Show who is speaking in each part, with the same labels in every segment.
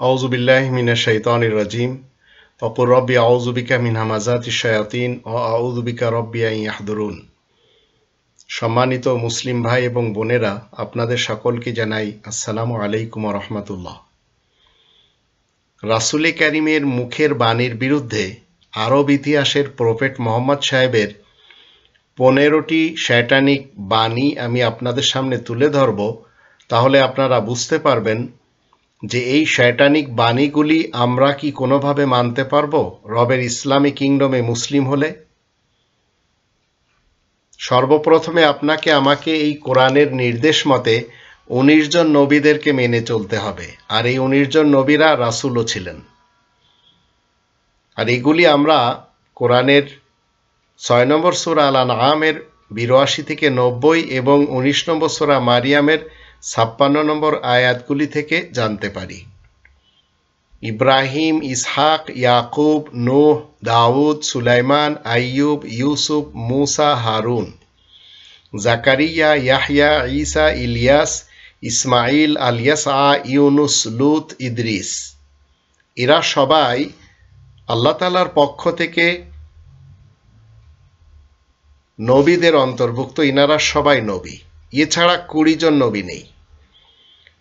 Speaker 1: أعوذ بالله من الشيطان الرجيم وقل ربي أعوذ بك من همزات الشياطين وأعوذ بك ربي أن يحضرون সম্মানিত মুসলিম ভাই এবং বোনেরা আপনাদের সকলকে জানাই আসসালামু আলাইকুম রহমতুল্লাহ রাসুলে করিমের মুখের বাণীর বিরুদ্ধে আরব ইতিহাসের প্রফেট মোহাম্মদ সাহেবের পনেরোটি শ্যাটানিক বাণী আমি আপনাদের সামনে তুলে ধরব তাহলে আপনারা বুঝতে পারবেন যে এই শয়তানিক বাণীগুলি আমরা কি কোনোভাবে মানতে পারব? রবের ইসলামী কিংডমে মুসলিম হলে? সর্বপ্রথমে আপনাকে আমাকে এই কোরআনের নির্দেশ মতে উনিশ জন নবীদেরকে মেনে চলতে হবে। আর এই উনিশ জন নবীরা রাসুলও ছিলেন। আর এগুলি আমরা কোরআনের ছয় নম্বর সুরা আল আমের বিরাশি থেকে নব্বই এবং উনিশ নম্বর সুরা মারিয়ামের ছাপ্পান্ন নম্বর আয়াতগুলি থেকে জানতে পারি। ইব্রাহিম, ইসহাক, ইয়াকুব, নোহ, দাউদ, সুলাইমান, আইয়ুব, ইউসুফ, মুসা, হারুন, জাকারিয়া, ইয়াহয়া, ঈসা, ইলিয়াস ইসমাইল আলিয়াসা ইউনুস, লুত, ইদ্রিস। এরা সবাই আল্লাহ তালার পক্ষ থেকে নবীদের অন্তর্ভুক্ত। ইনারা সবাই নবী। এছাড়া কুড়ি জন নবী নেই।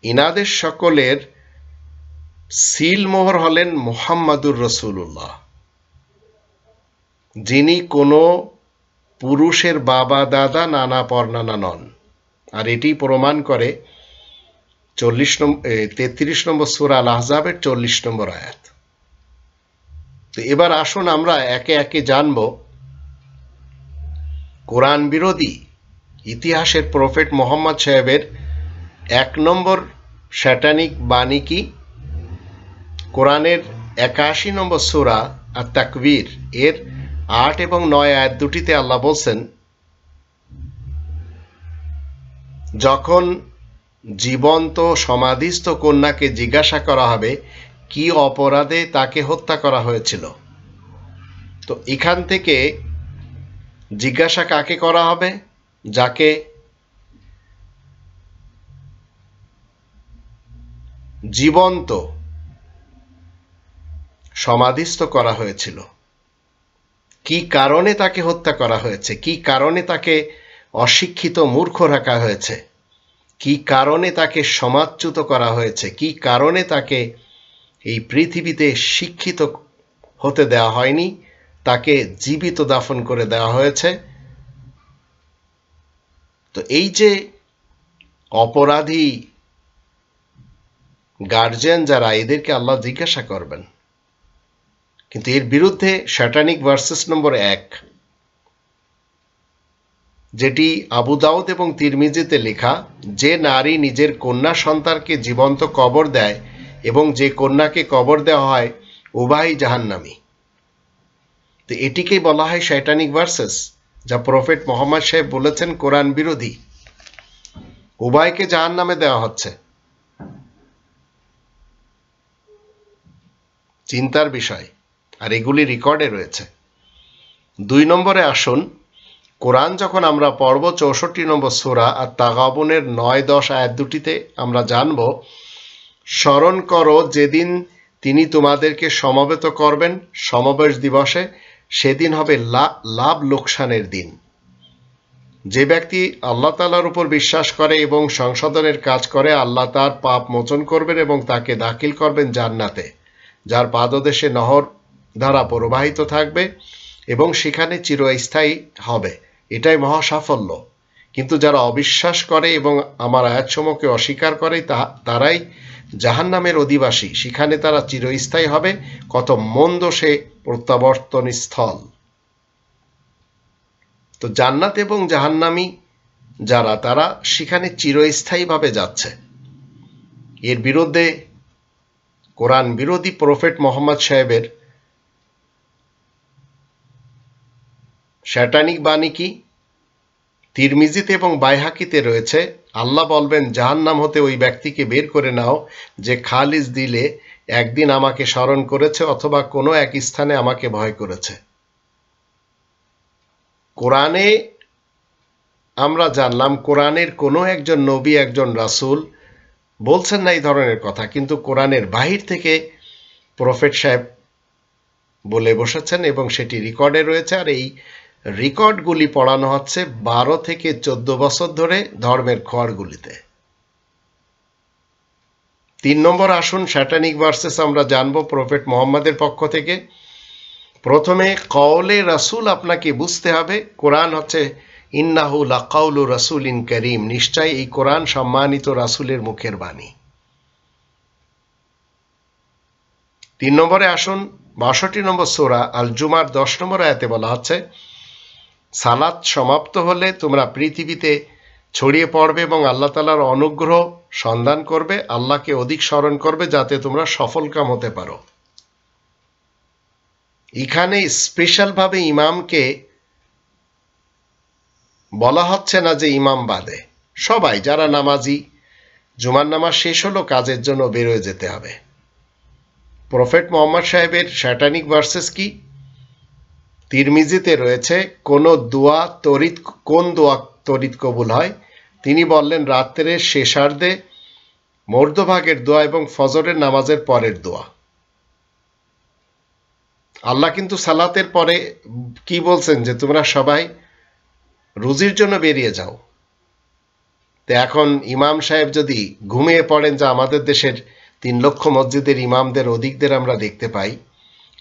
Speaker 1: ইনাদের সকলের সিলমোহর হলেন মোহাম্মদুর রসুল্লাহ যিনি কোনো পুরুষের বাবা, দাদা, নানা, পর্নানা নন। আর এটি প্রমাণ করে চল্লিশ নম্বর তেত্রিশ নম্বর সুরা আহজাবের চল্লিশ নম্বর আয়াত। তো এবার আসুন আমরা একে একে জানব। কোরআন বিরোধী ইতিহাসের প্রফেট মোহাম্মদ সাহেবের এক নম্বর শ্যাটানিক বাণী কি? কোরআনের একাশি নম্বর সুরা আর তাকবীর এর আট এবং নয় আয়াত দুটিতে আল্লাহ বলছেন, যখন জীবন্ত সমাধিস্থ কন্যাকে জিজ্ঞাসা করা হবে, কি অপরাধে তাকে হত্যা করা হয়েছিল? তো এখান থেকে জিজ্ঞাসা কাকে করা হবে? যাকে জীবন্ত সমাধিস্থ করা হয়েছিল। কি কারণে তাকে হত্যা করা হয়েছে? কি কারণে তাকে অশিক্ষিত মূর্খ রাখা হয়েছে? কি কারণে তাকে সমাজচ্যুত করা হয়েছে? কি কারণে তাকে এই পৃথিবীতে শিক্ষিত হতে দেওয়া হয়নি? তাকে জীবিত দাফন করে দেওয়া হয়েছে? তো এই যে অপরাধী গার্জেন যারা, এদেরকে আল্লাহ জিজ্ঞাসা করবেন। কিন্তু এর বিরুদ্ধে শ্যাটানিক ভার্সেস নম্বর এক, যেটি আবু দাউদ এবং তিরমিজিতে লেখা, যে নারী নিজের কন্যা সন্তানকে জীবন্ত কবর দেয় এবং যে কন্যাকে কবর দেওয়া হয় উভয়ই জাহান্নামী। তো এটিকেই বলা হয় শৈটানিক ভার্সেস যা প্রফেট মোহাম্মদ সাহেব বলেছেন কোরআন বিরোধী। উভয়কে জাহান নামে দেওয়া হচ্ছে। চিন্তার বিষয়, আর এগুলি রেকর্ডে রয়েছে। দুই নম্বরে আসুন, কোরআন যখন আমরা পর্ব চৌষট্টি নম্বর সোরা আর তাগাবনের নয় দশ আয়াত দুটিতে আমরা জানব, স্মরণ করো যেদিন তিনি তোমাদেরকে সমবেত করবেন, সমাবেশ দিবসে সেদিন হবে লাভ লোকসানের দিন। যে ব্যক্তি আল্লাহ তালার উপর বিশ্বাস করে এবং সংশোধনের কাজ করে, আল্লাহ তার পাপ মোচন করবেন এবং তাকে দাখিল করবেন জান্নাতে, যার পাদদেশে নহর দ্বারা প্রবাহিত থাকবে এবং সেখানে চিরস্থায়ী হবে। এটাই মহা সাফল্য কিন্তু যারা অবিশ্বাস করে এবং আমার আয়াতসমূহকে অস্বীকার করে তারাই জাহান নামের অধিবাসী। সেখানে তারা চিরস্থায়ী হবে, কত মন্দ সে প্রত্যাবর্তন স্থল তো জান্নাত এবং জাহান্নামি যারা, তারা সেখানে চিরস্থায়ীভাবে যাচ্ছে। এর বিরুদ্ধে কোরআন বিরোধী প্রফেট মোহাম্মদ সাহেবের শ্যাটানিক বাণী কি? তিরমিজিতে এবং বাইহাকিতে রয়েছে। আল্লাহ বলবেন জাহান নাম হতে ওই ব্যক্তিকে বের করে নাও যে খালিজ দিলে একদিন আমাকে স্মরণ করেছে অথবা কোনো এক স্থানে আমাকে ভয় করেছে। কোরআনে আমরা জানলাম, কোরআনের কোনো একজন নবী, একজন রাসুল বলছেন না এই ধরনের কথা, কিন্তু কোরআনের বাহির থেকে প্রফেট সাহেব বলে বসেছেন এবং সেটি রেকর্ডে রয়েছে। আর এই রেকর্ডগুলি পড়ানো হচ্ছে বারো থেকে চোদ্দ বছর ধরে ধর্মের খড়গুলিতে। তিন নম্বর আসুন স্যাটানিক ভার্সেস আমরা জানব প্রফেট মোহাম্মদের পক্ষ থেকে। প্রথমে, কওলে রাসূল আপনাকে বুঝতে হবে, কোরআন হচ্ছে, ইন্নাহু লাকাউলু রাসূল ইন করিম নিশ্চয় এই কোরআন সম্মানিত রাসূলের মুখের বাণী। তিন নম্বরে আসুন, বাষট্টি নম্বর সোরা আল জুমার দশ নম্বর আয়াতে বলা হচ্ছে সালাত সমাপ্ত হলে তোমরা পৃথিবীতে ছড়িয়ে পড়বে এবং আল্লাহ তালার অনুগ্রহ সন্ধান করবে, আল্লাহকে অধিক স্মরণ করবে যাতে তোমরা সফলকাম হতে পারো। এখানে স্পেশালভাবে ইমামকে বলা হচ্ছে না যে ইমাম বাদে। সবাই যারা নামাজি, জুমার নামাজ শেষ হলো কাজের জন্য বেরোয় যেতে হবে। প্রফেট মোহাম্মদ সাহেবের স্যাটানিক ভার্সেস কি? তিরমিজিতে রয়েছে, কোন দোয়া তরিত, কোন দোয়া তরিত কবুল হয়? তিনি বললেন রাত্রের শেষার্ধে মর্ধভাগের দোয়া এবং ফজরের নামাজের পরের দোয়া। আল্লাহ কিন্তু সালাতের পরে কি বলছেন যে, তোমরা সবাই রুজির জন্য বেরিয়ে যাও। তো এখন ইমাম সাহেব যদি ঘুমিয়ে পড়েন, যা আমাদের দেশের তিন লক্ষ মসজিদের ইমামদের, অধিকদের আমরা দেখতে পাই,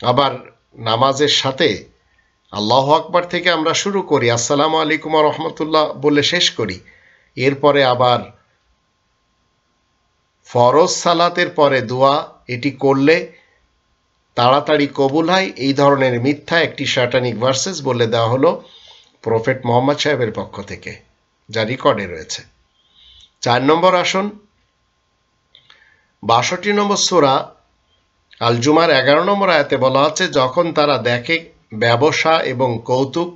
Speaker 1: আবার নামাজের সাথে আল্লাহ আকবার থেকে আমরা শুরু করি। আসসালামু আলাইকুম রহমতুল্লাহ বলে শেষ করি। এরপরে আবার ফরজ সালাতের পরে দোয়া, এটি করলে তাড়াতাড়ি কবুল হয়। এই ধরনের মিথ্যা একটি শাটানিক ভার্সেস বলে দেওয়া হলো প্রফেট মোহাম্মদ সাহেবের পক্ষ থেকে, যা রেকর্ডে রয়েছে। চার নম্বর আসন, বাষট্টি নম্বর সোরা আল জুমার এগারো নম্বর আয়াতে বলা আছে, যখন তারা দেখে ব্যবসা এবং কৌতুক,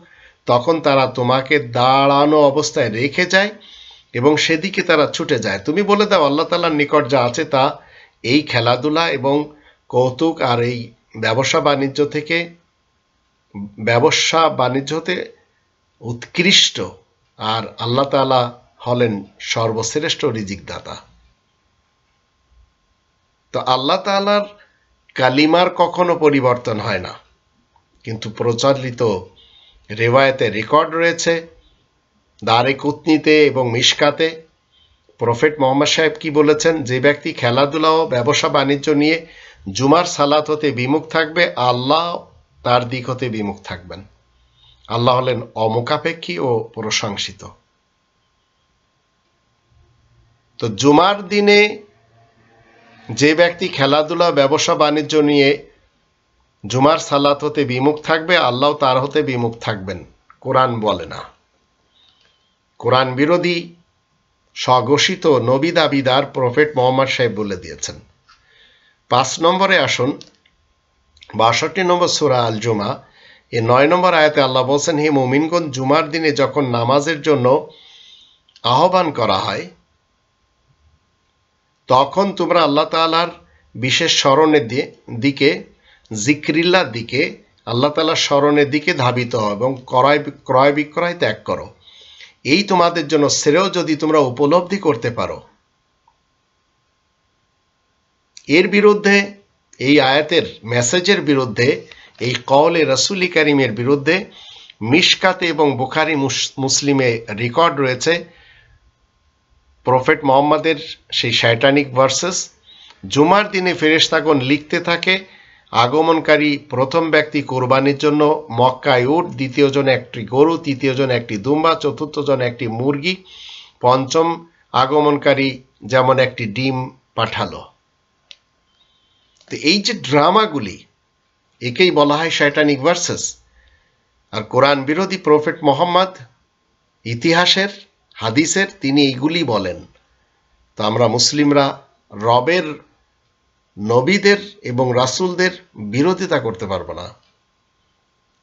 Speaker 1: তখন তারা তোমাকে দাঁড়ানো অবস্থায় রেখে যায় এবং সেদিকে তারা ছুটে যায়। তুমি বলে দাও, আল্লাহ তালার নিকট যা আছে তা এই খেলাধুলা এবং কৌতুক আর এই ব্যবসা বাণিজ্য থেকে, ব্যবসা বাণিজ্য হতে উৎকৃষ্ট আর আল্লাহ তালা হলেন সর্বশ্রেষ্ঠ রিজিক দাতা তো আল্লাহ তালার কালিমার কখনো পরিবর্তন হয় না। কিন্তু প্রচলিত রেওয়ায়তে রেকর্ড রয়েছে দারে কুতনিতে এবং মিশকাতে। প্রফেট মোহাম্মদ সাহেব কি বলেছেন? যে ব্যক্তি খেলাধুলা ও ব্যবসা বাণিজ্য নিয়ে জুমার সালাত হতে বিমুখ থাকবে, আল্লাহ তার দিক হতে বিমুখ থাকবেন। আল্লাহ হলেন অমুখাপেক্ষী ও প্রশংসিত। তো জুমার দিনে যে ব্যক্তি খেলাধুলা, ব্যবসা, বাণিজ্য নিয়ে জুমার সালাত হতে বিমুখ থাকবে, আল্লাহ তার হতে বিমুখ থাকবেন। কোরআন বলে না। কোরআন বিরোধী স্বঘোষিত নবী দাবিদার প্রফেট মোহাম্মদ সাহেব বলে দিয়েছেন। পাঁচ নম্বরে আসুন, বাষট্টি নম্বর সুরা আল জুমা এ নয় নম্বর আয়াতে আল্লাহ বলছেন, হে মোমিনগঞ্জ জুমার দিনে যখন নামাজের জন্য আহ্বান করা হয়, তখন তোমরা আল্লাহ তালার বিশেষ স্মরণের দিকে জিক্রিল্লার দিকে, আল্লাহ তালার স্মরণের দিকে ধাবিত হও এবং ক্রয় ক্রয় বিক্রয় ত্যাগ করো। এই তোমাদের জন্য শ্রেয় যদি তোমরা উপলব্ধি করতে পারো। এর বিরুদ্ধে, এই আয়াতের মেসেজের বিরুদ্ধে, এই কওলে রসুলি করিমের বিরুদ্ধে মিশকাতে এবং বুখারি মুসলিমে রেকর্ড রয়েছে। প্রফেট মোহাম্মদের সেই শাইটানিক ভার্সেস জুমার দিনে ফেরেশতাগণ লিখতে থাকে আগমনকারী প্রথম ব্যক্তি কোরবানির জন্য মক্কায় উট, দ্বিতীয় জন একটি গরু, তৃতীয় জন একটি দুম্বা, চতুর্থ জন একটি মুরগি, পঞ্চম আগমনকারী যেমন একটি ডিম পাঠালো। তো এই যে ড্রামাগুলি, একেই বলা হয় শয়টানিক ভার্সেস। আর কোরআন বিরোধী প্রফেট মোহাম্মদ ইতিহাসের, হাদিসের, তিনি এইগুলি বলেন। তো আমরা মুসলিমরা রবের নবীদের এবং রাসুলদের বিরোধিতা করতে পারব না।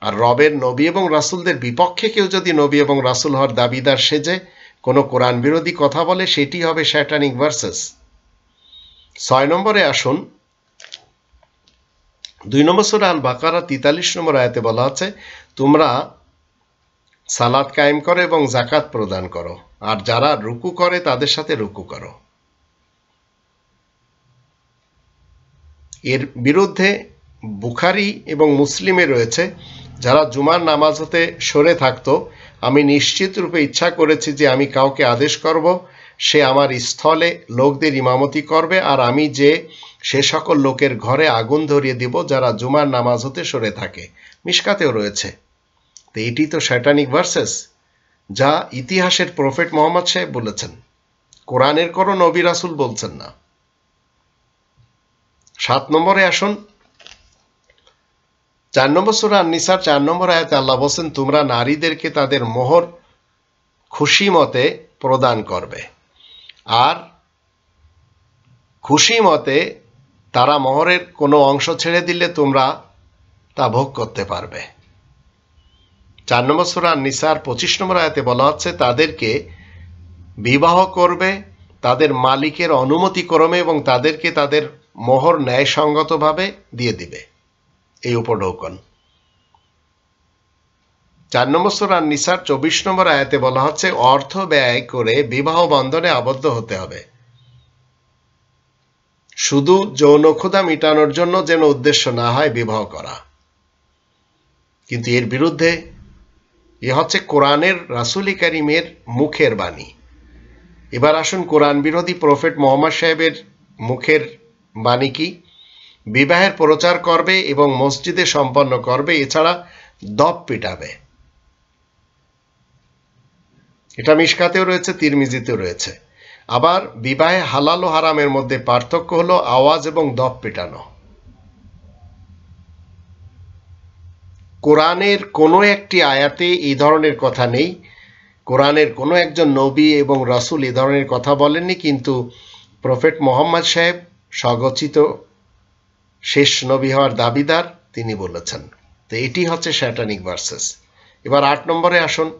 Speaker 1: আর রবের নবী এবং রাসুলদের বিপক্ষে কেউ যদি নবী এবং রাসুল হওয়ার দাবিদার সেজে কোনো কোরআন বিরোধী কথা বলে, সেটি হবে শ্যাটানিক ভার্সেস ছয় নম্বরে আসুন। দুই নম্বর সুরা আল বাকারা তিতাল্লিশ নম্বর আয়াতে বলা আছে, তোমরা সালাদ কায়েম করো এবং জাকাত প্রদান করো। আর যারা রুকু করে, তাদের সাথে রুকু করো। এর বিরুদ্ধে বুখারি এবং মুসলিমে রয়েছে, যারা জুমার নামাজ হতে সরে থাকতো, আমি নিশ্চিত রূপে ইচ্ছা করেছি যে আমি কাউকে আদেশ করব, সে আমার স্থলে লোকদের ইমামতি করবে, আর আমি যে সে সকল লোকের ঘরে আগুন ধরিয়ে দিব যারা জুমার নামাজ হতে সরে থাকে। মিশকাতেও রয়েছে। তো এটি তো শ্যাটানিক ভার্সেস, যা ইতিহাসের প্রফেট মোহাম্মদ সাহেব বলেছেন। কোরআনের কোনো নবী রাসুল বলছেন না। সাত নম্বরে আসুন। চার নম্বর সুরা নিসার চার নম্বর আয়াতে আল্লাহ বলছেন, তোমরা নারীদেরকে তাদের মোহর খুশি মতে প্রদান করবে। আর খুশি মতে তারা মোহরের কোনো অংশ ছেড়ে দিলে তোমরা তা ভোগ করতে পারবে। চার নম্বর সুরা নিসার পঁচিশ নম্বর আয়াতে বলা হচ্ছে, তাদেরকে বিবাহ করবে, তাদের মালিকের অনুমতি ক্রমে এবং তাদেরকে তাদের মোহর ন্যায়সঙ্গতভাবে দিয়ে দিবে। এই উপঢৌকন চার নম্বর সুরার নিসার চব্বিশ নম্বর আয়াতে বলা হচ্ছে, অর্থ ব্যয় করে বিবাহ বন্ধনে আবদ্ধ হতে হবে। শুধু যৌন ক্ষুধা মিটানোর জন্য যেন উদ্দেশ্য না হয় বিবাহ করা। কিন্তু এর বিরুদ্ধে এ হচ্ছে কোরআনের রাসুলি কারিমের মুখের বাণী। এবার আসুন কোরআন বিরোধী প্রফেট মোহাম্মদ সাহেবের মুখের বাণী কি? বিবাহের প্রচার করবে এবং মসজিদে সম্পন্ন করবে, এছাড়া দপ পিটাবে। এটা মিসকাতেও রয়েছে, তিরমিজিতেও রয়েছে। আবার বিবাহে হালাল ও হারামের মধ্যে পার্থক্য হলো আওয়াজ এবং দপ পেটানো। কোরআনের কোনো একটি আয়াতে এই ধরনের কথা নেই। কোরআনের কোনো একজন নবী এবং রাসুল এ ধরনের কথা বলেননি, কিন্তু প্রফেট মোহাম্মদ সাহেব স্বগচিত শেষ নবী হওয়ার দাবিদার তিনি বলেছেন। তো এটি হচ্ছে শ্যাটানিক ভার্সেস। এবার আট নম্বরে আসুন।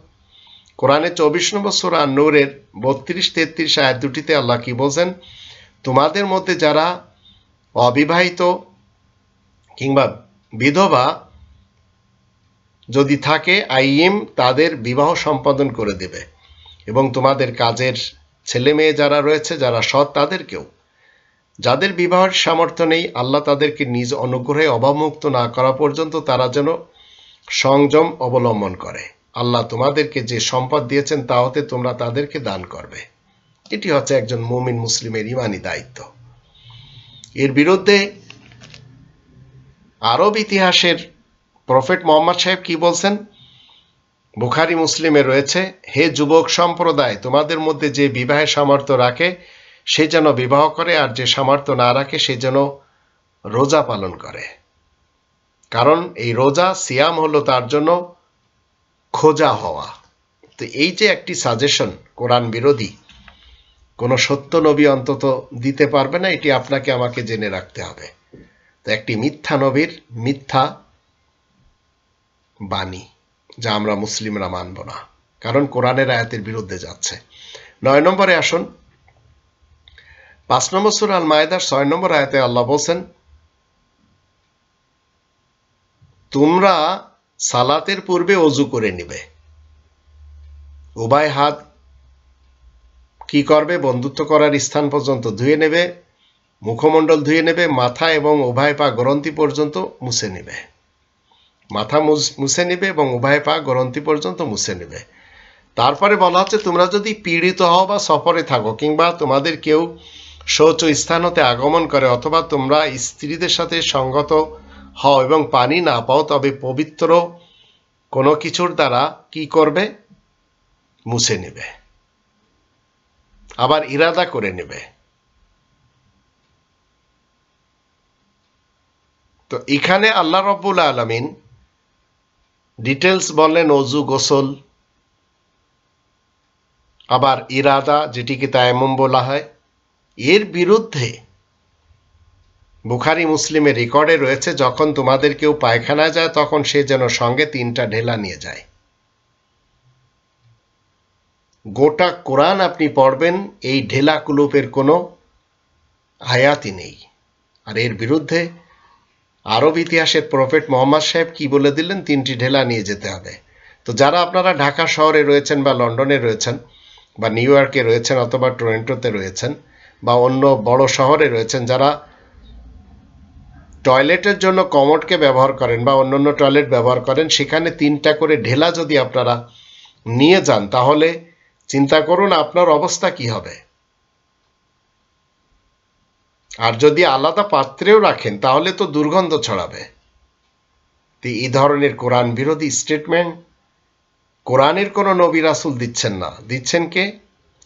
Speaker 1: কোরআনে চব্বিশ নম্বর সুরা নূরের বত্রিশ, তেত্রিশ আয়াত দুটিতে আল্লাহ কি বলছেন? তোমাদের মধ্যে যারা অবিবাহিত কিংবা বিধবা যদি থাকে আইএম তাদের বিবাহ সম্পাদন করে দেবে। এবং তোমাদের কাজের ছেলে মেয়ে যারা রয়েছে, যারা সৎ, তাদেরকেও। যাদের বিবাহের সামর্থ্য নেই, আল্লাহ তাদেরকে নিজ অনুগ্রহে অভাবমুক্ত না করা পর্যন্ত তারা যেন সংযম অবলম্বন করে। আল্লাহ তোমাদেরকে যে সম্পদ দিয়েছেন, তা হতে তোমরা তাদেরকে দান করবে। এটি হচ্ছে একজন মুমিন মুসলিমের ইমানি দায়িত্ব। এর বিরুদ্ধে আরব ইতিহাসের প্রফেট মোহাম্মদ সাহেব কি বলছেন? বুখারি, মুসলিমে রয়েছে, হে যুবক সম্প্রদায়, তোমাদের মধ্যে যে বিবাহের সামর্থ্য রাখে সে যেন বিবাহ করে আর যে সামর্থ্য না রাখে, সে যেন রোজা পালন করে। কারণ এই রোজা সিয়াম হলো তার জন্য খোঁজা হওয়া। তো এই যে একটি সাজেশন কোরআন বিরোধী, কোনো সত্য নবী অন্তত দিতে পারবে না, এটি আপনাকে আমাকে জেনে রাখতে হবে। তো একটি মিথ্যা নবীর মিথ্যা বাণী, যা আমরা মুসলিমরা মানব না, কারণ কোরআনের আয়াতের বিরুদ্ধে যাচ্ছে। নয় নম্বরে আসুন পাঁচ নম্বর সুর আল মায়েদার ছয় নম্বর আয়াতে আল্লাহ বলছেন, তোমরা সালাতের পূর্বে অজু করে নিবে। উভয় হাত কি করবে? বন্ধুত্ব করার স্থান পর্যন্ত ধুয়ে নেবে, মুখমণ্ডল ধুয়ে নেবে, মাথা এবং উভয় পা গ্রন্থি পর্যন্ত মুছে নেবে। মাথা মুছে নেবে এবং উভয় পা গ্রন্থি পর্যন্ত মুছে নেবে। তারপরে বলা হচ্ছে, তোমরা যদি পীড়িত হও বা সফরে থাকো কিংবা তোমাদের কেউ শৌচ স্থান হতে আগমন করে অথবা তোমরা স্ত্রীদের সাথে সঙ্গত হও এবং পানি না পাও, তবে পবিত্র কোনো কিছুর দ্বারা কি করবে? মুছে নেবে। আবার ইরাদা করে নেবে। তো এখানে আল্লাহ রব্বুল আলমিন ডিটেলস বললেন, অজু, গোসল, আবার ইরাদা, যেটিকে তায়ামুম বলা হয়। এর বিরুদ্ধে বুখারি মুসলিমের রেকর্ডে রয়েছে, যখন তোমাদের কেউ পায়খানায় যায়, তখন সে যেন সঙ্গে তিনটা ঢেলা নিয়ে যায়। গোটা কোরআন আপনি পড়বেন, এই ঢেলা কুলুপের কোনো আয়াতই নেই। আর এর বিরুদ্ধে আরব ইতিহাসের প্রফেট মোহাম্মদ সাহেব কি বলে দিলেন? তিনটি ঢেলা নিয়ে যেতে হবে। তো যারা আপনারা ঢাকা শহরে রয়েছেন বা লন্ডনে রয়েছেন বা নিউ ইয়র্কে রয়েছেন অথবা টরেন্টোতে রয়েছেন বা অন্য বড় শহরে রয়েছেন যারা টয়লেটের জন্য কমোডকে ব্যবহার করেন বা অন্যান্য টয়লেট ব্যবহার করেন, সেখানে তিনটা করে ঢেলা যদি আপনারা নিয়ে যান, তাহলে চিন্তা করুন আপনার অবস্থা কি হবে। আর যদি আলাদা পাত্রেও রাখেন, তাহলে তো দুর্গন্ধ ছড়াবে। এই ধরনের কোরআন বিরোধী স্টেটমেন্ট কোরআনের কোনো নবী রাসুল দিচ্ছেন না। দিচ্ছেন কে?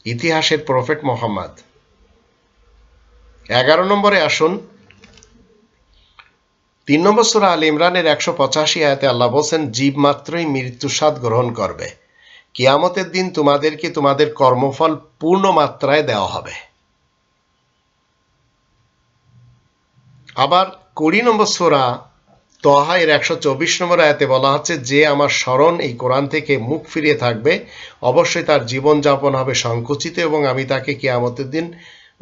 Speaker 1: ইতিহাসের প্রফেট মোহাম্মদ। এগারো নম্বরে আসুন। তিন নম্বর সুরা আল ইমরানের একশো পঁচাশি আয়াতে আল্লাহ বলছেন, জীব মাত্রই মৃত্যুস্বাদ গ্রহণ করবে। কিয়ামতের দিন তোমাদেরকে তোমাদের কর্মফল পূর্ণ মাত্রায় দেওয়া হবে। আবার কুড়ি নম্বর সোরা তহা এর একশো চব্বিশ নম্বর আয়াতে বলা হচ্ছে, যে আমার স্মরণ এই কোরআন থেকে মুখ ফিরিয়ে থাকবে, অবশ্যই তার জীবনযাপন হবে সংকুচিত এবং আমি তাকে কিয়ামতের দিন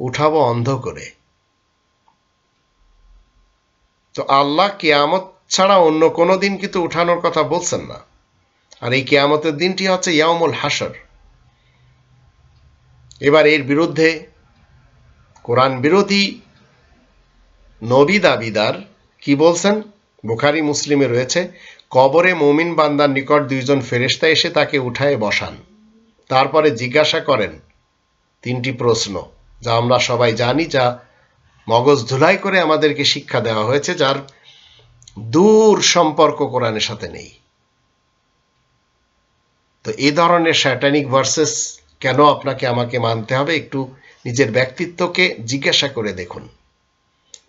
Speaker 1: উঠাবো অন্ধ করে। তো আল্লাহ কিয়ামত ছাড়া অন্য কোনো দিন কিন্তু উঠানোর কথা বলছেন না। আর এই কিয়ামতের দিনটি হচ্ছে ইয়ামুল হাসর এবার এর বিরুদ্ধে কোরআন বিরোধী নবী দাবিদার কি বলছেন? বুখারি, মুসলিমে রয়েছে, কবরে মমিন বান্দার নিকট দুইজন ফেরেস্তা এসে তাকে উঠায় বসান। তারপরে জিজ্ঞাসা করেন, তিনটি প্রশ্ন। যা আমরা সবাই জানি, যা মগজ ধুলাই করে আমাদেরকে শিক্ষা দেওয়া হয়েছে, যার দূর সম্পর্ক কোরআনের সাথে নেই। তো এই ধরনের স্যাটানিক ভার্সেস কেন আপনাকে আমাকে মানতে হবে? একটু নিজের ব্যক্তিত্বকে জিজ্ঞাসা করে দেখুন।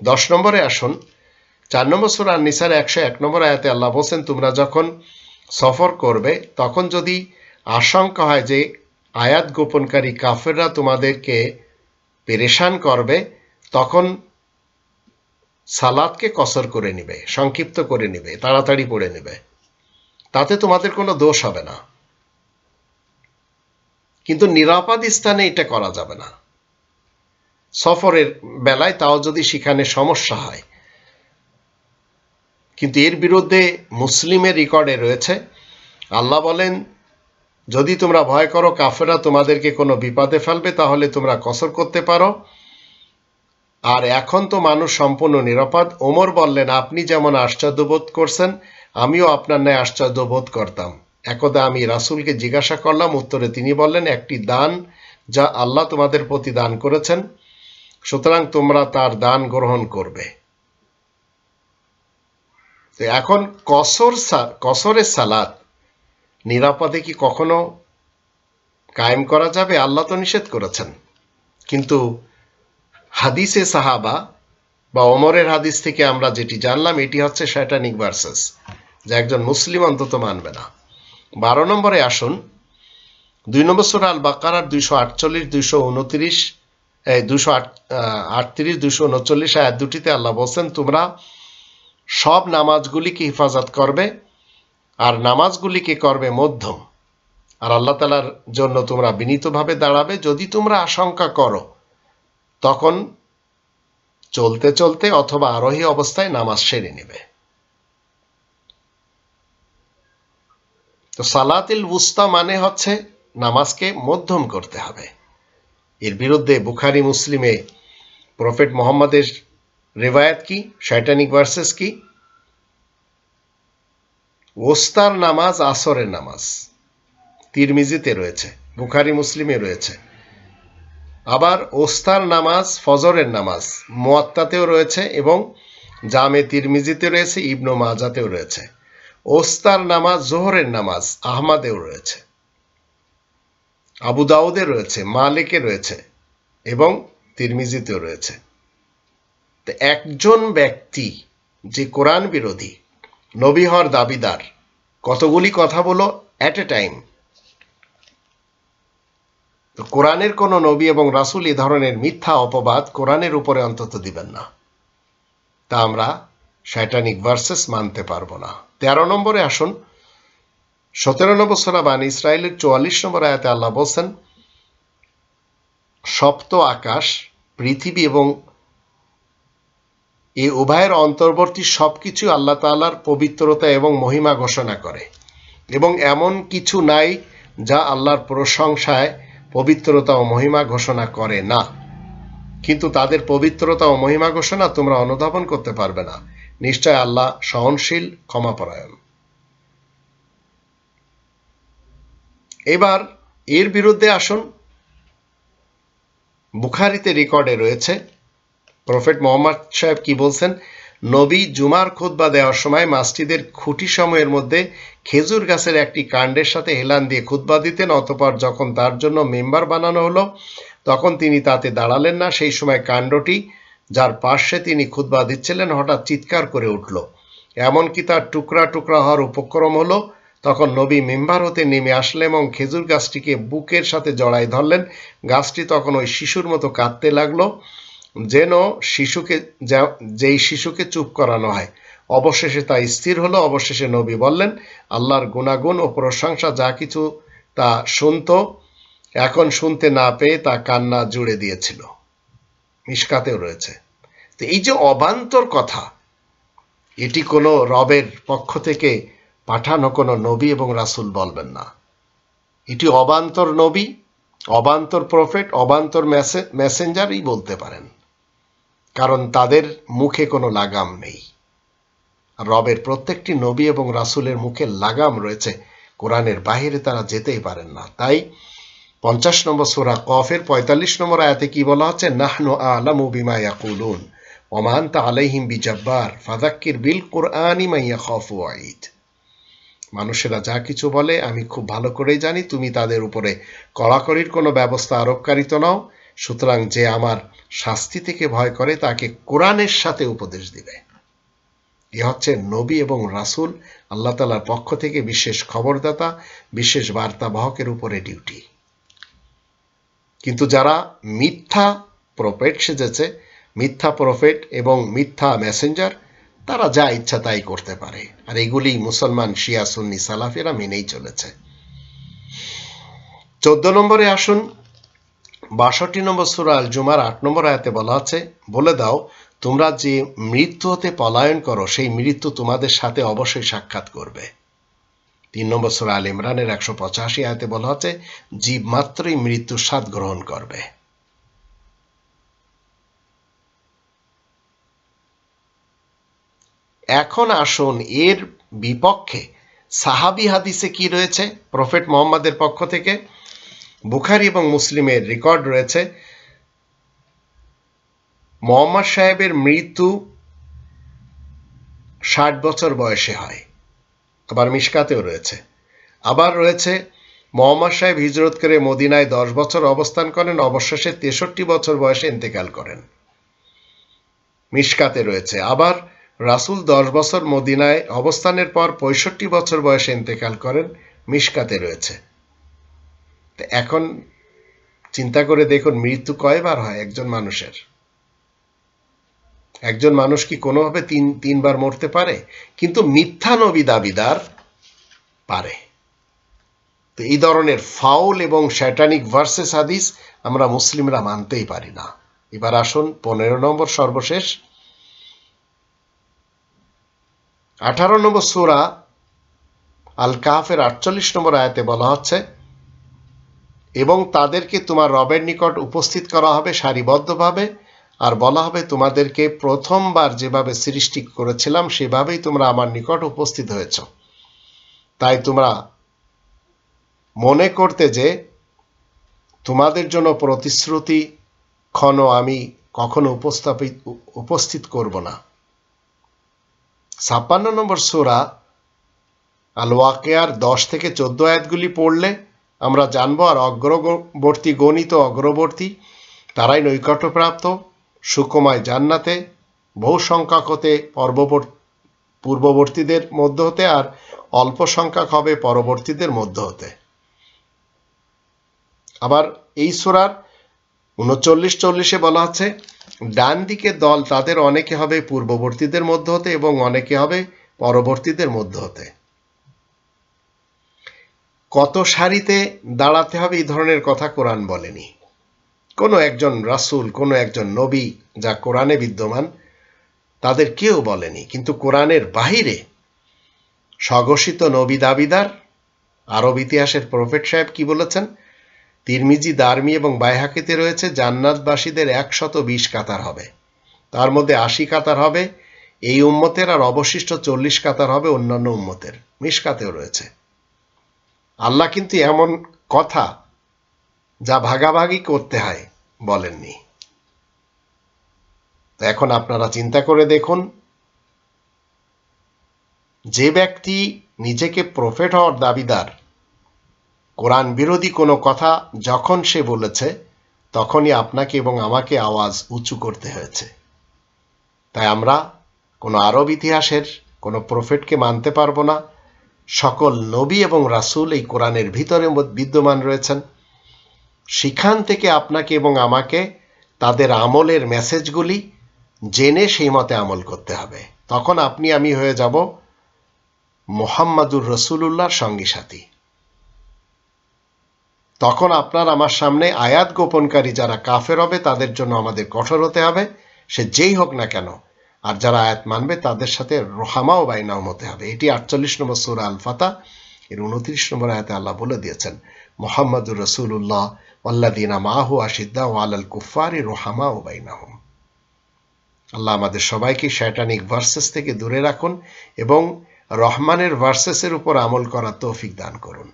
Speaker 1: দশ নম্বরে আসুন। চার নম্বর সুরার নিসার একশো এক নম্বর আয়াতে আল্লাহ বলছেন, তোমরা যখন সফর করবে, তখন যদি আশঙ্কা হয় যে আয়াত গোপনকারী কাফেররা তোমাদেরকে পেরেশান করবে, তখন সালাদকে কসর করে নিবে, সংক্ষিপ্ত করে নিবে, তাড়াতাড়ি পড়ে নেবে। তাতে তোমাদের কোনো দোষ হবে না। কিন্তু নিরাপদ স্থানে এটা করা যাবে না। সফরের বেলায় তাও যদি সেখানে সমস্যা হয়। কিন্তু এর বিরুদ্ধে মুসলিমের রেকর্ডে রয়েছে, আল্লাহ বলেন যদি তোমরা ভয় করো কাফেরা তোমাদেরকে কোনো বিপদে ফেলবে, তাহলে তোমরা কসর করতে পারো। আর এখন তো মানুষ সম্পূর্ণ নিরাপদ। ওমর বললেন, আপনি যেমন আশ্চর্য বোধ করছেন, আমিও আপনার ন্যায় আশ্চর্য বোধ করতাম। একদা আমি রাসুলকে জিজ্ঞাসা করলাম, উত্তরে তিনি বললেন, একটি দান যা আল্লাহ তোমাদের প্রতি দান করেছেন, সুতরাং তোমরা তার দান গ্রহণ করবে। এখন কসর কসরের সালাদ নিরাপদে কি কখনো কায়েম করা যাবে? আল্লাহ তো নিষেধ করেছেন। কিন্তু হাদিসে সাহাবা বা ওমরের হাদিস থেকে আমরা যেটি জানলাম, এটি হচ্ছে শ্যাটানিক ভার্সেস যা একজন মুসলিম অন্তত মানবে না। বারো নম্বরে আসুন। দুই নম্বর সুরা আল বাকারার দুইশো আটচল্লিশ, দুইশো উনত্রিশ, এই দুশো আটত্রিশ দুশো উনচল্লিশ আয়াত দুটিতে আল্লাহ বলছেন, তোমরা সব নামাজগুলিকে হেফাজত করবে আর নামাজগুলিকে করবে মধ্যম। আর আল্লাহ তালার জন্য তোমরা বিনীতভাবে দাঁড়াবে, যদি তোমরা আশঙ্কা করো, তখন চলতে চলতে অথবা আরোহী অবস্থায় নামাজ সেরে নেবে। তো সালাতিল উস্তা মানে হচ্ছে নামাজকে মধ্যম করতে হবে। এর বিরুদ্ধে বুখারি, মুসলিমে প্রফেট মোহাম্মদের রেবায়াত কি শৈটানিক ভার্সেস কি ওস্তার নামাজ, আসরের নামাজ। তিরমিজিতে রয়েছে, বুখারি, মুসলিমে রয়েছে। আবার ওস্তার নামাজ, ফজরের নামাজ মোয়াত্তাতেও রয়েছে এবং জামে তিরমিজিতে রয়েছে, ইবনু মাজাতেও রয়েছে। ওস্তার নামাজ, জোহরের নামাজ আহমাদেও রয়েছে। আবু দাউদে রয়েছে, মালিকে রয়েছে এবং তিরমিজিতেও রয়েছে। একজন ব্যক্তি যে কোরআন বিরোধী নবী হওয়ার দাবিদার। কতগুলি কথা বলো অ্যাট এ টাইম কোরআনের কোনো নবী এবং রাসুল এ ধরনের মিথ্যা অপবাদ কোরআনের উপরে অন্তত দিবেন না। তা আমরা শৈটানিক ভার্সেস মানতে পারব না। তেরো নম্বরে আসুন। সতেরো নম্বর সোরা বান ইসরায়েলের চুয়াল্লিশ নম্বর আয়াতে আল্লাহ বলছেন, সপ্ত আকাশ, পৃথিবী এবং এই উভয়ের অন্তর্বর্তী সবকিছু আল্লাহ তাআলার পবিত্রতা এবং মহিমা ঘোষণা করে। এবং এমন কিছু নাই যা আল্লাহর প্রশংসায় পবিত্রতা ও মহিমা ঘোষণা করে না। কিন্তু তাদের পবিত্রতা ও মহিমা ঘোষণা তোমরা অনুধাবন করতে পারবে না। নিশ্চয় আল্লাহ সহনশীল ক্ষমাপরায়ণ। এবার এর বিরুদ্ধে আসুন। বুখারিতে রেকর্ডে রয়েছে প্রফেট মোহাম্মদ সাহেব কি বলছেন? নবী জুমার খুতবা দেওয়ার সময় মাসজিদের খুঁটি সময়ের মধ্যে খেজুর গাছের একটি কাণ্ডের সাথে হেলান দিয়ে খুতবা দিতেন, অতপর যখন তার জন্য মেম্বার বানানো হলো, তখন তিনি তাতে দাঁড়ালেন না। সেই সময় কাণ্ডটি, যার পার্শ্বে তিনি খুতবা দিচ্ছিলেন, হঠাৎ চিৎকার করে উঠল। এমনকি তার টুকরা টুকরা হওয়ার উপক্রম হলো, তখন নবী মেম্বার হতে নেমে আসলেন এবং খেজুর গাছটিকে বুকের সাথে জড়াই ধরলেন। গাছটি তখন ওই শিশুর মতো কাঁদতে লাগল। যেন শিশুকে যেই শিশুকে চুপ করানো হয়। অবশেষে তা স্থির হলো, অবশেষে নবী বললেন, আল্লাহর গুণাগুণ ও প্রশংসা যা কিছু তা শুনত, এখন শুনতে না পেয়ে তা কান্না জুড়ে দিয়েছিল। মিসকাতেও রয়েছে। তো এই যে অবান্তর কথা, এটি কোনো রবের পক্ষ থেকে পাঠানো কোনো নবী এবং রাসুল বলবেন না। এটি অবান্তর নবী, অবান্তর প্রফেট, অবান্তর মেসেঞ্জারই বলতে পারেন। কারণ তাদের মুখে কোনো লাগাম নেই। রবের প্রত্যেকটি নবী এবং রাসুলের মুখে লাগাম রয়েছে। কোরআনের বাহিরে তারা যেতেই পারেন না। তাই পঞ্চাশ নম্বর সোরা কফের পঁয়তাল্লিশ নম্বর আয়াতে কি বলা হচ্ছে নাহনু আলামু বিমা ইয়াকুলুন ওমান তা আলাইহিম বিজাব্বার ফাদাক্কির বিল কোরআনি মাইয়া খফ ওয়াইদ মানুষেরা যা কিছু বলে, আমি খুব ভালো করেই জানি, তুমি তাদের উপরে কড়াকড়ির কোনো ব্যবস্থা আরোপকারিত নাও। সুতরাং যে আমার শাস্তি থেকে ভয় করে, তাকে কোরআনের সাথে উপদেশ দিবে। এ হচ্ছে নবী এবং রাসুল, আল্লাহ তালার পক্ষ থেকে বিশেষ খবরদাতা, বিশেষ বার্তাবাহকের উপরে ডিউটি। কিন্তু যারা মিথ্যা প্রফেট সেজেছে, মিথ্যা প্রফেট এবং মিথ্যা মেসেঞ্জার, তারা যা ইচ্ছা তাই করতে পারে। আর এগুলি মুসলমান শিয়া, সুন্নি, সালাফিরা মেনেই চলেছে। চোদ্দ নম্বরে আসুন বাষট্টি নম্বর সুরা আল জুমার আট নম্বর আয়াতে বলা আছে, বলে দাও, তোমরা যে মৃত্যু হতে পলায়ন করো, সেই মৃত্যু তোমাদের সাথে অবশ্যই সাক্ষাৎ করবে। তিন নম্বর সুরা আল ইমরানের একশো পঁচাশি আয়তে বলা হচ্ছে জীব মাত্রই মৃত্যুর স্বাদ গ্রহণ করবে। এখন আসুন এর বিপক্ষে সাহাবি হাদিসে কি রয়েছে? প্রফেট মোহাম্মদের পক্ষ থেকে বুখারি এবং মুসলিমের রেকর্ড রয়েছে। মোহাম্মদ সাহেবের মৃত্যু ষাট বছর বয়সে হয়, আবার মিশকাতেও রয়েছে। আবার রয়েছে, মোহাম্মদ সাহেব হিজরত করে মদিনায় দশ বছর অবস্থান করেন, অবশেষে তেষট্টি বছর বয়সে ইন্তেকাল করেন। মিশকাতে রয়েছে। আবার রাসুল দশ বছর মদিনায় অবস্থানের পর পঁয়ষট্টি বছর বয়সে ইন্তেকাল করেন, মিশকাতে রয়েছে। এখন চিন্তা করে দেখুন, মৃত্যু কয়বার হয় একজন মানুষের? একজন মানুষ কি কোনোভাবে তিন, তিনবার মরতে পারে? কিন্তু মিথ্যা নবী দাবিদার পারে। তো এই ধরনের ফাউল এবং শ্যাটানিক ভার্সেস হাদিস আমরা মুসলিমরা মানতেই পারি না। এবার আসুন, পনেরো নম্বর সর্বশেষ। আঠারো নম্বর সুরা আল কাহাফের আটচল্লিশ নম্বর আয়াতে বলা হচ্ছে এবং তাদেরকে তোমার রবের নিকট উপস্থিত করা হবে সারিবদ্ধভাবে আর বলা হবে, তোমাদেরকে প্রথমবার যেভাবে সৃষ্টি করেছিলাম, সেভাবেই তোমরা আমার নিকট উপস্থিত হয়েছ। তাই তোমরা মনে করতে যে তোমাদের জন্য প্রতিশ্রুতি ক্ষণ আমি কখনো উপস্থাপিত উপস্থিত করব না। ছাপ্পান্ন নম্বর সোরা আল ওয়াকেয়ার দশ থেকে চোদ্দ আয়াতগুলি পড়লে আমরা জানব আর অগ্রবর্তী গণিত অগ্রবর্তী, তারাই নৈকট্যপ্রাপ্ত, সুকমায় জান্নাতে, বহু সংখ্যক হতে পূর্ববর্তীদের মধ্য হতে আর অল্প সংখ্যক হবে পরবর্তীদের মধ্য হতে। আবার এই সুরার উনচল্লিশ চল্লিশে বলা আছে, ডান দিকে দল তাদের অনেকে হবে পূর্ববর্তীদের মধ্য হতে এবং অনেকে হবে পরবর্তীদের মধ্য হতে। কত সারিতে দাঁড়াতে হবে এই ধরনের কথা কোরআন বলেনি। কোনো একজন রাসুল, কোনো একজন নবী যা কোরআনে বিদ্যমান, তাদের কেউ বলেনি। কিন্তু কোরআনের বাহিরে স্বঘোষিত নবী দাবিদার, আরব ইতিহাসের প্রফেট সাহেব কি বলেছেন? তিরমিজি, দারমি এবং বাইহাকিতে রয়েছে, জান্নাতবাসীদের একশত বিশ কাতার হবে। তার মধ্যে আশি কাতার হবে এই উম্মতের, আর অবশিষ্ট চল্লিশ কাতার হবে অন্যান্য উম্মতের। মিসকাতেও রয়েছে। আল্লাহ কিন্তু এমন কথা যা ভাগাভাগি করতে হয় বলেননি। তো এখন আপনারা চিন্তা করে দেখুন, যে ব্যক্তি নিজেকে প্রফেট হওয়ার দাবিদার, কোরআন বিরোধী কোনো কথা যখন সে বলেছে, তখনই আপনাকে এবং আমাকে আওয়াজ উঁচু করতে হয়েছে। তাই আমরা কোনো আরব ইতিহাসের কোনো প্রফেটকে মানতে পারব না সকল নবী এবং রাসূল এই কোরআনের ভিতরে বিদ্যমান রয়েছেন। সেখান থেকে আপনাকে এবং আমাকে তাদের আমলের মেসেজগুলি জেনে সেই মতে আমল করতে হবে। তখন আপনি, আমি হয়ে যাব মোহাম্মদুর রসুলুল্লাহর সঙ্গী সাথী। তখন আপনার আমার সামনে আয়াত গোপনকারী যারা কাফের হবে তাদের জন্য আমাদের কঠোর হতে হবে। সে যেই হোক না কেন আর যারা আয়াত মানবে, তাদের সাথে রোহামাও বাইনাও হতে হবে। এটি আটচল্লিশ নম্বর সুরা আল ফাতা এর উনত্রিশ নম্বর আয়াতে আল্লাহ বলে দিয়েছেন, মোহাম্মদুর রসুল্লাহ আল্লাদিনা মাহু আশিদ্দা ও আলাল কুফারি রোহামা ও বাইনাহুম আল্লাহ আমাদের সবাইকে শয়টানিক ভার্সেস থেকে দূরে রাখুন এবং রহমানের ভার্সেসের উপর আমল করার তৌফিক দান করুন।